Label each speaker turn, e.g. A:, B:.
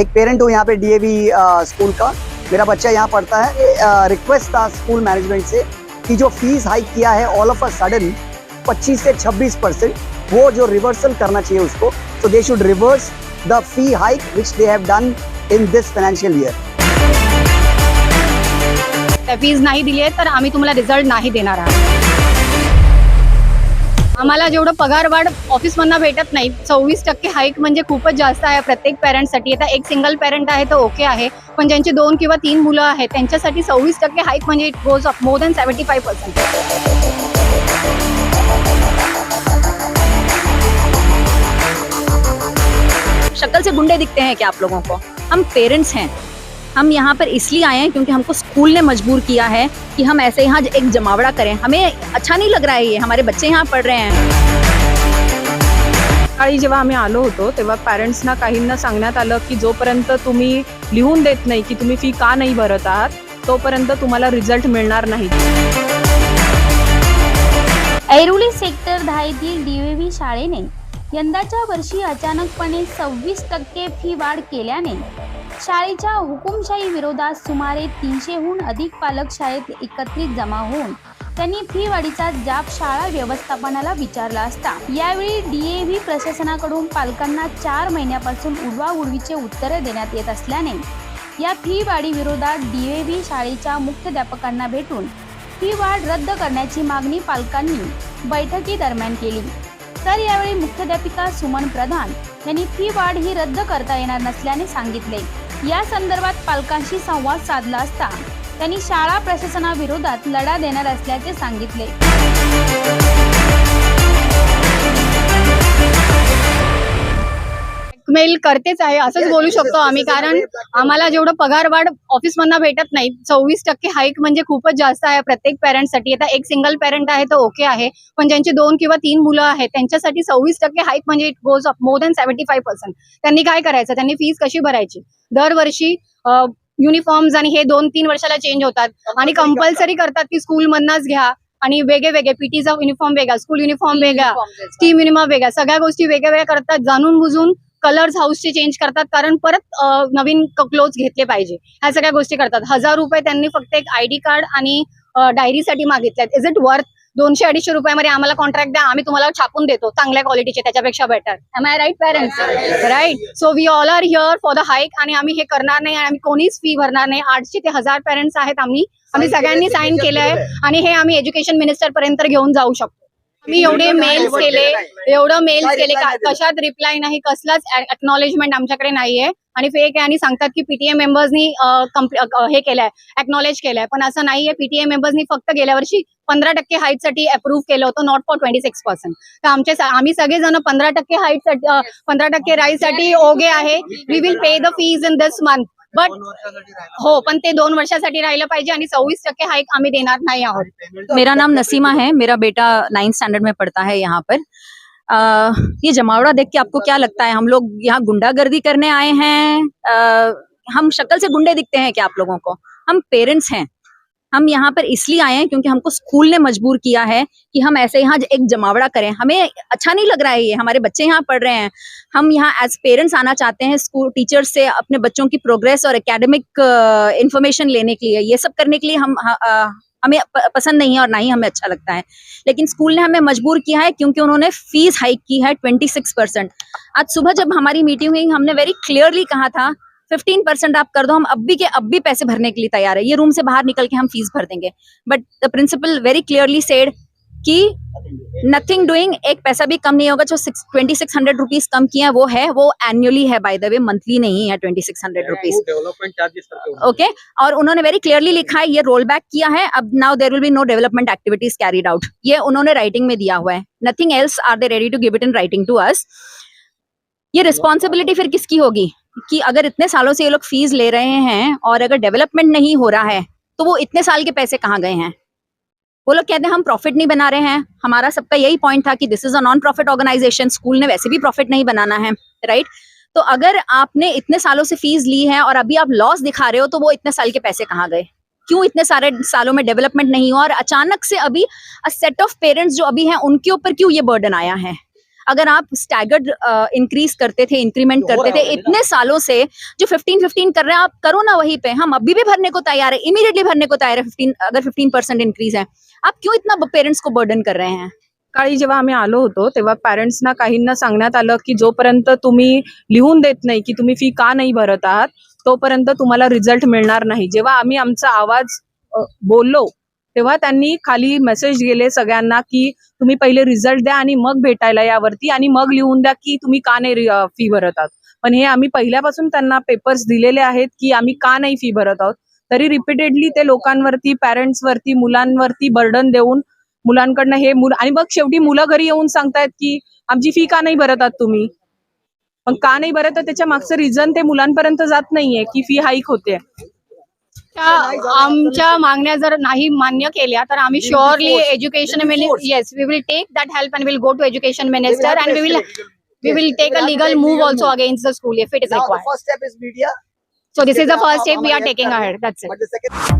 A: एक पेरेंट हूँ यहाँ पे डीएवी स्कूल का। मेरा बच्चा यहाँ पढ़ता है। रिक्वेस्ट था स्कूल मैनेजमेंट से कि जो फ़ीस हाइक किया है ऑल ऑफ़ अ सडन 25 से 26 परसेंट वो जो रिवर्सल करना चाहिए उसको तो they should reverse the fee hike which they have done in this financial year
B: fees नाही दिली आहे तर आम्ही तुम्हाला रिझल्ट नाही देणार आहोत. आम्हाला जेवढं पगार वाढ ऑफिसमधनं भेटत नाही सव्वीस टक्के हाईक म्हणजे खूपच जास्त आहे प्रत्येक पॅरेंटसाठी. आता एक सिंगल पॅरेंट आहे तर ओके आहे पण ज्यांची दोन किंवा तीन मुलं आहेत त्यांच्यासाठी सव्वीस टक्के हाईक म्हणजे it goes up more than seventy five percent.
C: शक्ल से गुंडे दिखते हैं क्या आप लोगों को? हम पेरेंट्स हैं। हम यहाँ पर इसलिए आए हैं क्योंकि हमको स्कूल ने मजबूर किया है कि हम ऐसे यहाँ एक जमावड़ा करें। हमें अच्छा नहीं लग रहा है ये हमारे बच्चे यहाँ पढ़ रहे हैं।
D: सकाळी जेव्हा आम्ही आलो होतो तेव्हा पॅरेंट्सना काहींना सांगण्यात आलं की जोपर्यंत तुम्ही लिहून देत नाही की तुम्ही फी का नाही भरत आहात तोपर्यंत तुम्हाला रिझल्ट मिळणार नाही.
E: ऐरोली सेक्टर दहा येथील डीवेव्ही शाळेने यंदाच्या वर्षी अचानकपणे सव्वीस टक्के फी वाढ केल्याने शाळेच्या हुकुमशाही विरोधात सुमारे तीनशेहून अधिक पालक शाळेत एकत्रित जमा होऊन त्यांनी फी वाढीचा जाब शाळा व्यवस्थापनाला विचारला असता. यावेळी डीएव्ही प्रशासनाकडून पालकांना चार महिन्यापासून उडवाउडवीचे उत्तरे देण्यात येत असल्याने या फी वाढी विरोधात डीएव्ही शाळेच्या मुख्याध्यापकांना भेटून फी वाढ रद्द करण्याची मागणी पालकांनी बैठकीदरम्यान केली. तर यावेळी मुख्याध्यापिका सुमन प्रधान यांनी फी वाढ ही रद्द करता येणार नसल्याने सांगितले. या संदर्भात पालकांशी संवाद साधला असता त्यांनी शाळा प्रशासनाविरोधात लढा देणार असल्याचे सांगितले.
B: मेल करतेच आहे असंच बोलू शकतो आम्ही. कारण आम्हाला जेवढं पगार वाढ ऑफिसमधनं भेटत नाही सव्वीस टक्के हाईक म्हणजे खूपच जास्त आहे प्रत्येक पॅरेंटसाठी आता एक सिंगल पॅरेंट आहे तर ओके आहे पण ज्यांची दोन किंवा तीन मुलं आहेत त्यांच्यासाठी सव्वीस टक्के हाईक म्हणजे it goes up more than seventy five percent त्यांनी काय करायचं? त्यांनी फीस कशी भरायची? दरवर्षी युनिफॉर्म्स आणि हे दोन तीन वर्षाला चेंज होतात. आणि कंपल्सरी करतात. की स्कूलमधनच घ्या आणि वेगळे वेगळे पीटीचा युनिफॉर्म वेगळा स्कूल युनिफॉर्म वेगळा टीम युनिफॉर्म वेगळ्या सगळ्या गोष्टी वेगळ्या वेगळ्या करतात जाणून बुजून कलर्स हाऊसचे चेंज करतात. कारण परत नवीन क्लोथ घेतले पाहिजे. ह्या सगळ्या गोष्टी करतात. हजार रुपये त्यांनी फक्त एक आयडी कार्ड आणि डायरीसाठी मागितल्यात. इज इट वर्थ दोनशे अडीचशे रुपयामध्ये आम्हाला कॉन्ट्रॅक्ट द्या. आम्ही तुम्हाला छापून देतो. चांगल्या क्वालिटीचे त्याच्यापेक्षा better am I right parents right so we all are here for the hike आणि आम्ही हे करणार नाही आणि आम्ही कोणीच फी भरणार नाही. आठशे ते हजार पेरेंट्स आहेत आम्ही. आम्ही सगळ्यांनी साईन केलं आहे आणि हे आम्ही एज्युकेशन मिनिस्टर पर्यंत घेऊन जाऊ शकतो. मी एवढे मेल्स केले एवढं मेल्स केले कशात रिप्लाय नाही? कसलाच एक्नॉलेजमेंट आमच्याकडे नाहीये. आणि फेक आहे. आणि सांगतात की पीटीए मेंबर्सनी हे केलंय एक्नॉलेज केलंय. पण असं नाहीये. पीटीए मेंबर्सनी फक्त गेल्या वर्षी पंधरा टक्के हाईटसाठी अप्रूव्ह केलं होतं not for twenty six percent तर आमचे आम्ही सगळेजण पंधरा टक्के हाईटसाठी पंधरा टक्के राईससाठी ओगे आहे. We will pay the fees in this month but हो पे ते दोन वर्षा राहिलं पाहिजे आणि सव्वीस टक्के हाईक आम्ही देणार नाही आहोत.
C: मेरा नाम नसीमा है मेरा बेटा नाइन्थ स्टैंडर्ड में पढ़ता है यहाँ पर। आ, ये जमावड़ा देख के आपको क्या लगता है? हम लोग यहाँ गुंडागर्दी करने आए हैं। आ, हम शक्ल से गुंडे दिखते हैं क्या आप लोगों को? हम पेरेंट्स हैं। हम यहाँ पर इसलिए आए हैं क्योंकि हमको स्कूल ने मजबूर किया है कि हम ऐसे यहाँ एक जमावड़ा करें। हमें अच्छा नहीं लग रहा है ये, हमारे बच्चे यहाँ पढ़ रहे हैं। हम यहाँ एज पेरेंट्स आना चाहते हैं स्कूल टीचर्स से अपने बच्चों की प्रोग्रेस और एकेडमिक इंफॉर्मेशन लेने के लिए। ये सब करने के लिए हम हमें पसंद नहीं है और ना ही हमें अच्छा लगता है। लेकिन स्कूल ने हमें मजबूर किया है क्योंकि उन्होंने फ़ीस हाइक की है ट्वेंटी सिक्स परसेंट आज सुबह जब हमारी मीटिंग हुई, हमने वेरी क्लियरली कहा था फिफ्टीन परसेंट आप कर दो हम अब भी के अब भी पैसे भरने के लिए तैयार है। ये रूम से बाहर निकल के हम फ़ीस भर देंगे। But the principal very clearly said कि नथिंग डूइंग एक पैसा भी कम नहीं होगा जो ट्वेंटी सिक्स हंड्रेड रुपीज़ कम किया है वो है वो एनुअली है बाय द वे मंथली नहीं है twenty six hundred rupees
F: charges
C: okay और उन्होंने वेरी क्लियरली लिखा है ये रोल बैक किया है अब now there will be no development activities carried out ये उन्होंने राइटिंग में दिया हुआ है। Nothing else are they ready to give it in writing to us ये रिस्पॉन्सिबिलिटी फिर किसकी होगी? कि अगर इतने सालों से ये लोग फ़ीस ले रहे हैं और अगर डेवलपमेंट नहीं हो रहा है तो वो इतने साल के पैसे कहाँ गए हैं? वो लोग कहते हैं, हम प्रॉफिट नहीं बना रहे हैं। हमारा सबका यही पॉइंट था कि this is a non profit organisation school ने वैसे भी प्रॉफिट नहीं बनाना है राइट तो अगर आपने इतने सालों से फ़ीस ली है और अभी आप लॉस दिखा रहे हो तो वो इतने साल के पैसे कहाँ गए? क्यों इतने सारे सालों में डेवलपमेंट नहीं हुआ और अचानक से अभी सेट ऑफ़ पेरेंट्स जो अभी हैं, उनके ऊपर क्यों ये बर्डन आया है? अगर आप स्टैगर्ड इंक्रीज करते थे इंक्रीमेंट
A: हो
C: करते थे इतने सालों से जो 15 15 कर रहे हैं आप करो ना वहीं पे। हम अभी भी भरने को तैयार है इमीडिएटली भरने को तैयार है 15 अगर 15 परसेंट इंक्रीज है। आप क्यों इतना पेरेंट्स को बर्डन कर रहे हैं?
D: काळी जेव्हा आम्ही आलो होतो तेव्हा पॅरेंट्सना काहींना सांगण्यात आलं की जोपर्यंत तुम्ही लिहून देत नाही की तुम्ही फी का नाही भरत आहात तोपर्यंत तुम्हाला रिझल्ट मिळणार नाही. जेव्हा आम्ही आमचा आवाज बोललो तेव्हा त्यांनी खाली मेसेज गेले सगळ्यांना की तुम्ही पहिले रिझल्ट द्या आणि मग भेटायला यावरती आणि मग लिहून द्या की तुम्ही का नाही फी भरत आहात. पण हे आम्ही पहिल्यापासून त्यांना पेपर्स दिलेले आहेत की आम्ही का नाही फी भरत आहोत. तरी रिपीटेडली ते लोकांवरती पॅरेंट्सवरती मुलांवरती बर्डन देऊन मुलांकडनं हे मुलं आणि मग शेवटी मुलं घरी येऊन सांगतायत की आमची फी का नाही भरत आहात तुम्ही? पण का नाही भरत? त्याच्या मागचं रिझन ते मुलांपर्यंत जात नाहीये की फी हाईक होते
B: त्या आमच्या मागण्या जर नाही मान्य केल्या तर आम्ही surely. Education
A: forced.
B: Yes we will take that help and will go to education minister and we will we will take a legal move also against the school if it is
A: Now the
B: required.
A: first step is media.
B: So this is the first step we are taking ahead. That's it.
A: The